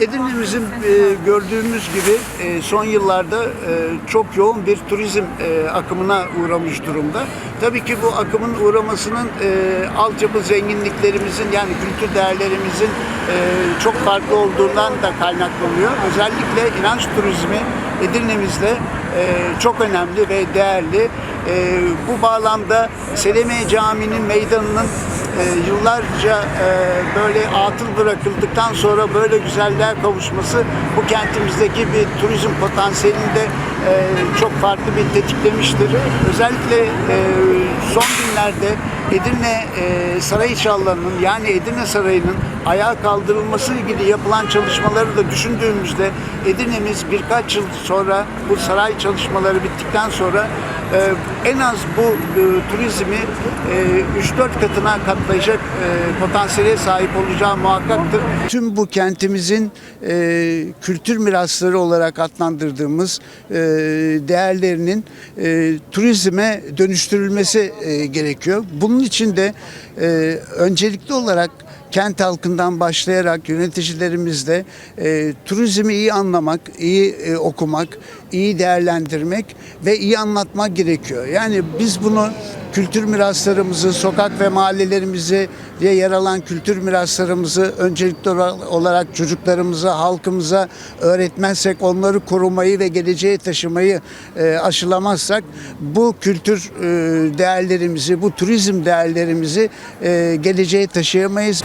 Edirne'mizin e, gördüğümüz gibi e, son yıllarda e, çok yoğun bir turizm e, akımına uğramış durumda. Tabii ki bu akımın uğramasının e, altyapı zenginliklerimizin yani kültür değerlerimizin e, çok farklı olduğundan da kaynaklanıyor. Özellikle inanç turizmi Edirne'mizde e, çok önemli ve değerli. E, bu bağlamda Selemiye Camii'nin meydanının e, yıllarca e, böyle atıl bırakıldıktan sonra böyle güzelliğe kavuşması bu kentimizdeki bir turizm potansiyelini de e, çok farklı bir tetiklemiştir. Özellikle e, son günlerde Edirne e, Sarayiçalları'nın yani Edirne Sarayı'nın ayağa kaldırılması ilgili yapılan çalışmaları da düşündüğümüzde Edirne'miz birkaç yıl sonra bu saray çalışmaları bittikten sonra e, en az bu e, turizmi e, 3-4 katına katlayacak e, potansiyele sahip olacağı muhakkaktır. Tüm bu kentimizin e, kültür mirasları olarak adlandırdığımız e, değerlerinin e, turizme dönüştürülmesi e, gerekiyor. Bunun için de e, öncelikli olarak kent halkından başlayarak yöneticilerimizle e, turizmi iyi anlamak, iyi e, okumak, iyi değerlendirmek ve iyi anlatmak gerekiyor. Yani biz bunu kültür miraslarımızı, sokak ve mahallelerimizi diye yer alan kültür miraslarımızı öncelikli olarak çocuklarımıza, halkımıza öğretmezsek, onları korumayı ve geleceğe taşımayı e, aşılamazsak bu kültür e, değerlerimizi, bu turizm değerlerimizi e, geleceğe taşıyamayız.